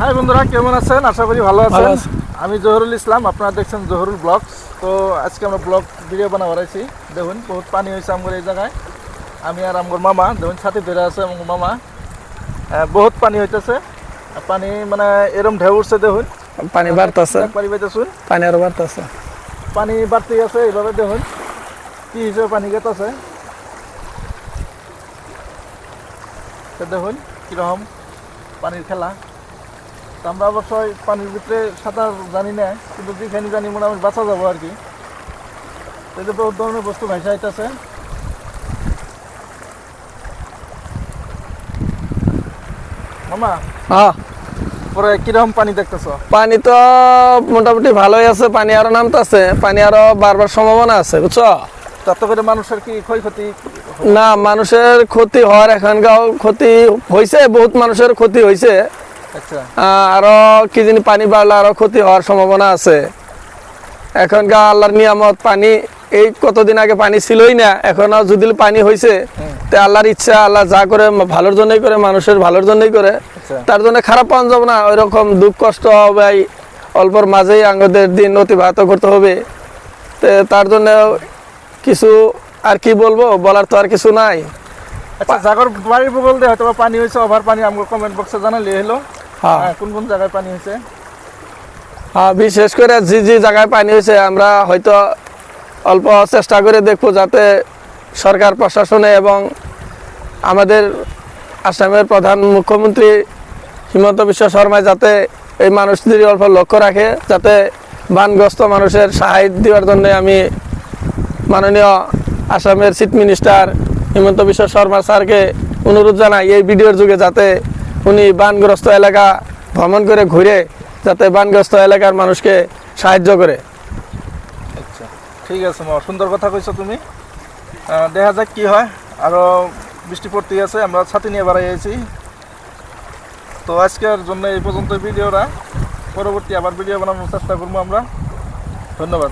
High বন্ধুরা কেমন আছেন? আশা করি ভালো আছেন। আমি জহরুল ইসলাম আপনারা দেখছেন জহরুল ব্লগস। তো আজকে আমরা ব্লগ ভিডিও বানা বাড়াইছি দেখুন বহুত পানি হয়েছে আমার এই জায়গায়। আমি আর আমার মামা দেখুন সাথে ধরে আছে আমার মামা। বহুত পানি হইতেছে। পানি মানে এরম ঢেউ উঠছে দেখুন। পানি বাড়তেছে। একবারই পাইতেছুন পানি আরও বাড়তেছে। পানি বাড়তে আছে এইভাবে দেখুন। কি হিসেবে পানি গেতেছে। তো দেখুন কীরকম পানির খেলা। আমরা অবশ্যই পানির ভিতরে সাঁতার জানি না কিন্তু যেখানে জানি মোটামুটি বাঁচা যাব আর কি। তো এই যে বহুত ধরনের বস্তু ভাইসা আইতেছে মামা হ্যাঁ। পরে কীরকম পানি দেখতেছ? পানি তো মোটামুটি ভালোই আছে পানি আরও নামতেছে পানি আরও বারবার সম্ভাবনা আছে বুঝছ? তাতে করে মানুষের কি ক্ষয়ক্ষতি না মানুষের ক্ষতি হওয়ার এখানকার ক্ষতি হয়েছে বহুত মানুষের ক্ষতি হয়েছে আরও কি জানি পানি বাড়লে আরও ক্ষতি হওয়ার সম্ভাবনা আছে। এখনকার আল্লাহর নিয়ামত পানি এই কতদিন আগে পানি ছিলই না এখন যদি পানি হয়েছে হুম। তে আল্লাহর ইচ্ছা আল্লাহ যা করে ভালোর জন্যই করে মানুষের ভালোর জন্যই করে আচ্ছা। তার জন্য খারাপ পাওয়া যাবে না ওই রকম দুঃখ কষ্ট হবে অল্পর মাঝেই আঙ্গদের দিন অতিবাহিত করতে হবে। তে তার জন্য কিছু আর কি বলব বলার তো আর কিছু নাই। আচ্ছা জাগর বাড়ির বগল দিয়ে হয়তো পানি হয়েছে ওভার পানি আমাকে কমেন্ট বক্সে জানালে হলো। হ্যাঁ হ্যাঁ, কোন কোন জায়গায় পানি হয়েছে? হ্যাঁ বিশেষ করে যে যে জায়গায় পানি হয়েছে আমরা হয়তো অল্প চেষ্টা করে দেখব যাতে সরকার প্রশাসনে এবং আমাদের আসামের প্রধান মুখ্যমন্ত্রী হিমন্ত বিশ্ব শর্মা যাতে এই মানুষদের অল্প লক্ষ্য রাখে যাতে বানগ্রস্ত মানুষের সাহায্য দেওয়ার জন্য আমি মাননীয় আসামের চিফ মিনিস্টার হিমন্ত বিশ্ব শর্মা স্যারকে অনুরোধ জানাই এই ভিডিওর যুগে যাতে উনি বানগ্রস্ত এলাকা ভ্রমণ করে ঘুরে যাতে বানগ্রস্ত এলাকার মানুষকে সাহায্য করে। আচ্ছা ঠিক আছে, মা, সুন্দর কথা কইছো তুমি। দেখা যাক কি হয়। আরও বৃষ্টি পড়তে আছে, আমরা ছাতি নিয়ে বেড়াই আছি। তো আজকের জন্য এই পর্যন্ত ভিডিওটা। পরবর্তী আবার ভিডিও বানানোর চেষ্টা করব আমরা। ধন্যবাদ।